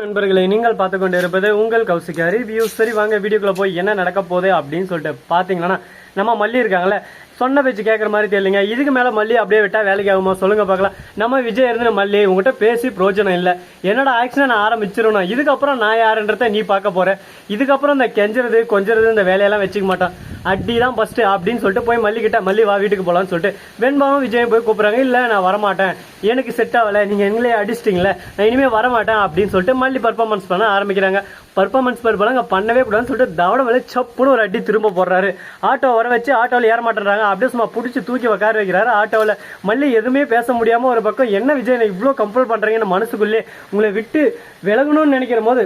நண்பர்களை நீங்கள் பார்த்து கொண்டு இருப்பது உங்கள் கௌசிகா ரிவ்யூ சரி வாங்க வீடியோக்குள்ள போய் என்ன நடக்க போகுது அப்படின்னு சொல்லிட்டு பார்த்தீங்கன்னா நம்ம மல்லி இருக்காங்களே சொன்ன பேச்சு கேட்குற மாதிரி தெரியலங்க. இதுக்கு மேல மல்லி அப்படியே விட்டா வேலைக்கு ஆகுமா? சொல்லுங்க பார்க்கலாம். நம்ம விஜய் இருந்து மல்லி உங்ககிட்ட பேசி பிரோஜனம் இல்லை. என்னோட ஆக்ஷனை நான் ஆரம்பிச்சிடணும் இதுக்கப்புறம் நான் யாருன்றத நீ பார்க்க போற. இதுக்கப்புறம் இந்த கெஞ்சுறது கொஞ்சறது இந்த வேலையெல்லாம் வச்சுக்க மாட்டேன். அடி தான் ஃபர்ஸ்ட் அப்படின்னு சொல்லிட்டு போய் மல்லிக்கிட்ட மல்லி வா வீட்டுக்கு போகலான்னு சொல்லிட்டு. வெண்பாவும் விஜயம் போய் கூப்பிட்றாங்க இல்லை நான் வரமாட்டேன். எனக்கு செட் ஆகலை. நீங்கள் எங்களே அடிச்சிட்டிங்களே நான் இனிமேல் வரமாட்டேன். அப்படின்னு சொல்லிட்டு மல்லி பர்ஃபார்மன்ஸ் பண்ண ஆரம்பிக்கிறாங்க. பர்ஃபார்மன்ஸ் பர்ஃபார்மன்ஸ் அங்கே பண்ணவே கூடாதுன்னு சொல்லிட்டு தவட மேலே சப்புன்னு ஒரு அடி திரும்ப போடுறாரு. ஆட்டோ வர வச்சு ஆட்டோவில் ஏற மாட்டேறாங்க அப்படியே சும்மா பிடிச்சி தூக்கி உட்கார வைக்கிறாரு ஆட்டோவில். மல்லி எதுவுமே பேச முடியாமல் ஒரு பக்கம் என்ன விஜய் இவ்வளோ கம்ஃபர்ட் பண்ணுறீங்கன்னு மனசுக்குள்ளே உங்களை விட்டு விலகணும்னு நினைக்கிற போது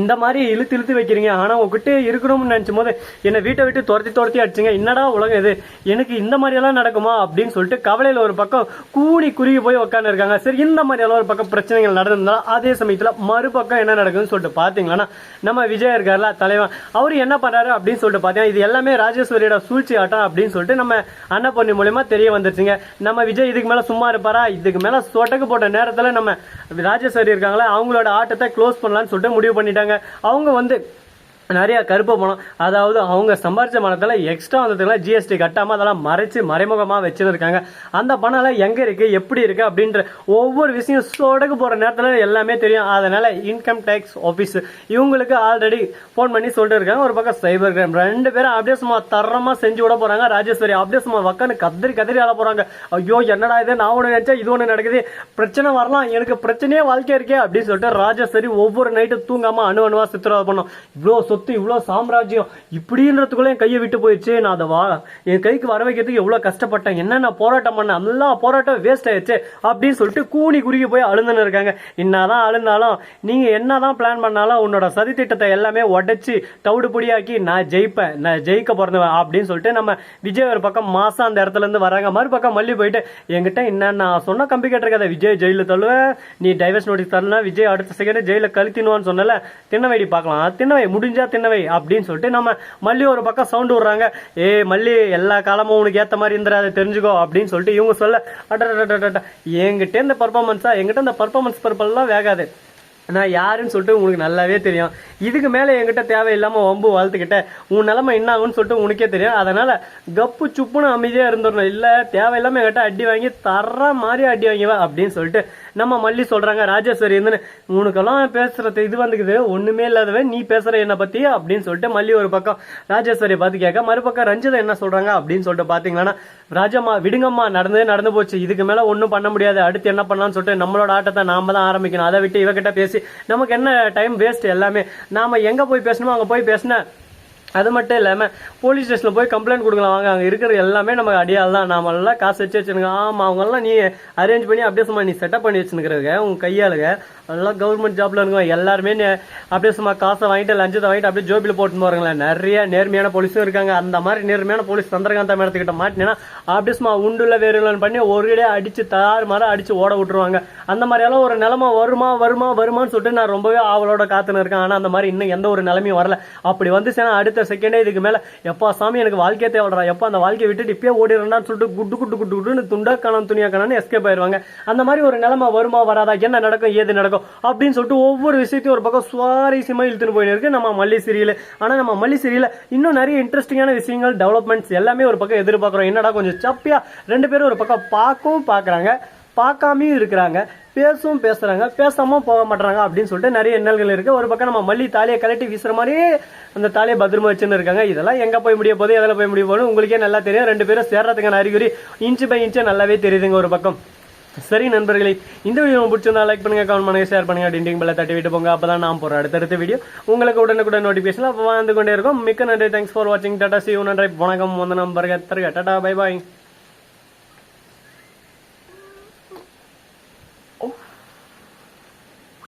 இந்த மாதிரி இழுத்து இழுத்து வைக்கிறீங்க. ஆனால் உங்ககிட்ட இருக்கணும்னு நினச்சும் போது என்னை வீட்டை விட்டு துரத்தி துரத்தி அடிச்சுங்க. என்னடா உலகம் இது? எனக்கு இந்த மாதிரியெல்லாம் நடக்குமா? அப்படின்னு சொல்லிட்டு கவலையில் ஒரு பக்கம் கூணி குறுகி போய் உட்காந்துருக்காங்க சரி இந்த மாதிரியெல்லாம் ஒரு பக்கம் பிரச்சனைகள் நடந்திருந்தா அதே சமயத்தில் மறுபக்கம் என்ன நடக்குதுன்னு சொல்லிட்டு பார்த்தீங்கன்னா நம்ம விஜய் இருக்கார்ல தலைவன் அவர் என்ன பண்ணுறாரு அப்படின்னு சொல்லிட்டு பார்த்தீங்கன்னா இது எல்லாமே ராஜேஸ்வரியோட சூழ்ச்சி ஆட்டம் அப்படின்னு சொல்லிட்டு நம்ம அன்னப்பொண்ணி மூலியமா தெரிய வந்துருச்சுங்க. நம்ம விஜய் இதுக்கு மேலே சும்மா இருப்பாரா? இதுக்கு மேலே சொட்டக்கு போட்ட நேரத்தில் நம்ம ராஜேஸ்வரி இருக்காங்களா அவங்களோட ஆட்டத்தை க்ளோஸ் பண்ணலான்னு சொல்லிட்டு முடிவு பண்ணிட்டாங்க அவங்க வந்து நிறைய கருப்பு பணம் அதாவது அவங்க சம்பாரிச்ச பணத்தில் எக்ஸ்ட்ரா வந்ததுக்கெல்லாம் ஜிஎஸ்டி கட்டாமல் அதெல்லாம் மறைச்சு மறைமுகமாக வச்சிருக்காங்க அந்த பணம்லாம் எங்கே இருக்குது எப்படி இருக்குது அப்படின்ற ஒவ்வொரு விஷயம் சொடக்கு போகிற நேரத்தில் எல்லாமே தெரியும். அதனால் இன்கம் டேக்ஸ் ஆஃபீஸ் இவங்களுக்கு ஆல்ரெடி ஃபோன் பண்ணி சொல்லிட்டு இருக்காங்க. ஒரு பக்கம் சைபர் கிரைம் ரெண்டு பேரும் அப்படியே சும்மா செஞ்சு விட போகிறாங்க ராஜேஸ்வரி அப்படியே சும்மா வக்கான்னு கதறி கதறி ஆள போகிறாங்க ஐயோ என்னடா இது? நான் ஒன்று நினச்சா இது ஒன்று நடக்குது. பிரச்சனை வரலாம். எனக்கு பிரச்சனையே வாழ்க்கை இருக்கே அப்படின்னு சொல்லிட்டு ராஜேஸ்வரி ஒவ்வொரு நைட்டு தூங்காமல் அணு அணுவாக சித்திரவதை பண்ணும். இவ்வளோ சொத்து இவ்வளோ சாம்ராஜ்யம்? இப்படின்றதுக்குள்ள என் கையை விட்டு போயிடுச்சு. நான் அதை வா என் கைக்கு வர வைக்கிறதுக்கு எவ்வளோ கஷ்டப்பட்டேன். என்ன நான் போராட்டம் பண்ணேன்? எல்லா போராட்டம் வேஸ்ட் ஆயிடுச்சு அப்படின்னு சொல்லிட்டு கூனி குறுகி போய் அழுந்துன்னு இருக்காங்க. என்னதான் அழுந்தாலும் நீங்க என்னதான் பிளான் பண்ணாலும் உன்னோட சதி திட்டத்தை எல்லாமே உடச்சி தவிடு பொடியாக்கி நான் ஜெயிப்பேன். நான் ஜெயிக்க பிறந்தவன் அப்படின்னு சொல்லிட்டு நம்ம விஜய் ஒரு பக்கம் மாசம் அந்த இடத்துல இருந்து வராங்க. மறுபக்கம் மல்லி போயிட்டு என்கிட்ட என்ன நான் சொன்ன கம்பி கேட்டிருக்காத விஜய் ஜெயிலில் தள்ளுவேன் நீ டைவர்ஸ் நோட்டீஸ் தரலாம் விஜய் அடுத்த செகண்ட் ஜெயிலில் கழுத்தினுவான்னு சொன்னல. தின்னவைடி பார்க்கலாம். தின்னவை முடிஞ்ச தின்னவை அப்படின்னு சொல்லிட்டு நம்ம மல்லி ஒரு பக்கம் சவுண்ட் விடுறாங்க. ஏ மல்லி எல்லா காலமும் உனக்கு ஏத்த மாதிரி இருந்துற அதை தெரிஞ்சுக்கோ அப்படின்னு சொல்லிட்டு இவங்க சொல்ல அட்டா என்கிட்ட இந்த பர்ஃபார்மன்ஸா என்கிட்ட இந்த பர்ஃபார்மன்ஸ் பர்பல்லாம் வேகாது. நான் யாருன்னு சொல்லிட்டு உங்களுக்கு நல்லாவே தெரியும். இதுக்கு மேலே என்கிட்ட தேவையில்லாமல் வம்பு வளர்த்துக்கிட்ட உன் நிலைமை என்ன ஆகும்னு சொல்லிட்டு உனக்கே தெரியும். அதனால் கப்பு சுப்புன்னு அமைதியாக இருந்துடணும். இல்லை தேவையில்லாமல் என்கிட்ட அடி வாங்கி தர மாதிரி அடி வாங்கிவா அப்படின்னு சொல்லிட்டு நம்ம மல்லி சொல்கிறாங்க ராஜேஸ்வரி இருந்துன்னு உனக்கெல்லாம் பேசுகிறது இது வந்துக்குது ஒன்றுமே இல்லாதவன் நீ பேசுகிற என்னை பற்றி அப்படின்னு சொல்லிட்டு மல்லி ஒரு பக்கம் ராஜேஸ்வரியை பார்த்து கேட்க மறுபக்கம் ரஞ்சிதா என்ன சொல்கிறாங்க அப்படின்னு சொல்லிட்டு பார்த்தீங்கன்னா ராஜம்மா விடுங்கம்மா நடந்தே நடந்து போச்சு. இதுக்கு மேலே ஒன்றும் பண்ண முடியாது. அடுத்து என்ன பண்ணலாம்னு சொல்லிட்டு நம்மளோட ஆட்டத்தை நாம தான் ஆரம்பிக்கணும். அதை விட்டு இவகிட்ட பேசி நமக்கு என்ன டைம் வேஸ்ட் எல்லாமே? நாம எங்க போய் பேசணுமோ அங்க போய் பேசின அது மட்டும் இல்லாமல் போலீஸ் ஸ்டேஷனில் போய் கம்ப்ளைண்ட் கொடுக்கலாம் வாங்க அங்கே இருக்கிற எல்லாமே நமக்கு அடியால் தான். நாம எல்லாம் காசு வச்சு வச்சுருங்க. ஆமாம் அவங்கெல்லாம் நீ அரேஞ்ச் பண்ணி அப்படியே சும்மா நீ செட்டப் பண்ணி வச்சுருக்கிறவங்க உங்கள் கையாளுங்க. எல்லாம் கவர்மெண்ட் ஜாப்ல இருங்க எல்லாருமே நே- அப்படியே சும்மா காசை வாங்கிட்டு லஞ்சத்தை வாங்கிட்டு அப்படியே ஜோபியில் போட்டு போறாங்களே. நிறைய நேர்மையான போலீஸும் இருக்காங்க. அந்த மாதிரி நேர்மையான போலீஸ் சந்திரகாந்தா மேடத்துக்கிட்ட மாட்டினா அப்படியே சும்மா உண்டுல வேறுலன்னு பண்ணி ஒரே அடிச்சு தாறு மாற அடிச்சு ஓட விட்டுருவாங்க. அந்த மாதிரியெல்லாம் ஒரு நிலைமை வருமா வருமா வருமான்னு சொல்லிட்டு நான் ரொம்பவே ஆவலோட காத்துன்னு இருக்கேன். ஆனால் அந்த மாதிரி இன்னும் எந்த ஒரு நிலமையும் வரல. அப்படி வந்துச்சுன்னா அடுத்த செகண்டே இதுக்கு மேல எப்பா சாமி எனக்கு வாழ்க்கையே தேவைடா எப்பா அந்த வாழ்க்கையை விட்டுட்டு இப்பயே ஓடிடுறான்னு சொல்லிட்டு குட்டு குட்டு குட்டு குட்டுன்னு துண்டா கணம் துணியா காணும் எஸ்கேப் ஆயிருவாங்க அந்த மாதிரி ஒரு நிலைமை வருமா வராதா? என்ன நடக்கும் ஏது நடக்கும்? அப்படின்னு சொல்லிட்டு ஒவ்வொரு விஷயத்தையும் ஒரு பக்கம் சுவாரஸ்யமா இழுத்துன்னு போயின்னு இருக்கு நம்ம மல்லி சீரியல் ஆனா நம்ம மல்லி சீரியல இன்னும் நிறைய இன்ட்ரெஸ்டிங்கான விஷயங்கள் டெவலப்மெண்ட்ஸ் எல்லாமே ஒரு பக்கம் எதிர்பார்க்குறோம். என்னடா கொஞ்சம் சப்பியா ரெண்டு பேரும் ஒரு பக்கம் பார்க்கவும் பார்க்குறாங்க. பார்க்காமையும் இருக்கிறாங்க. பேசவும் பேசுகிறாங்க பேசாமல் போக மாட்டுறாங்க அப்படின்னு சொல்லிட்டு நிறைய எண்ணல்கள் இருக்குது ஒரு பக்கம் நம்ம மல்லி தாலியை கலட்டி வீசுகிற மாதிரியே அந்த தாலியை பத்திரமா வச்சுன்னு இருக்காங்க. இதெல்லாம் எங்கே போய் முடிய போது எதில் போய் முடிய போகுது உங்களுக்கே நல்லா தெரியும். ரெண்டு பேரும் சேர்றதுக்கான அறிகுறி இன்ச்சு பை இன்ச்சு நல்லாவே தெரியுதுங்க ஒரு பக்கம். சரி நண்பர்களே இந்த வீடியோ பிடிச்சிருந்தா லைக் பண்ணுங்க கமெண்ட் பண்ணுங்க ஷேர் பண்ணுங்க டிண்டிங் பெல்ல தட்டி விட்டு போங்க. அப்பதான் நான் போற அடுத்தடுத்த வீடியோ உங்களுக்கு உடனுக்குடன் நோட்டிபிகேஷன் அப்போ வந்து கொண்டே இருக்கும். மிக்க நன்றி. தேங்க்ஸ் ஃபார் வாட்சிங் டாடா சி நன்றி. வணக்கம். வந்த நம்பர் தருக டாடா பை பாய்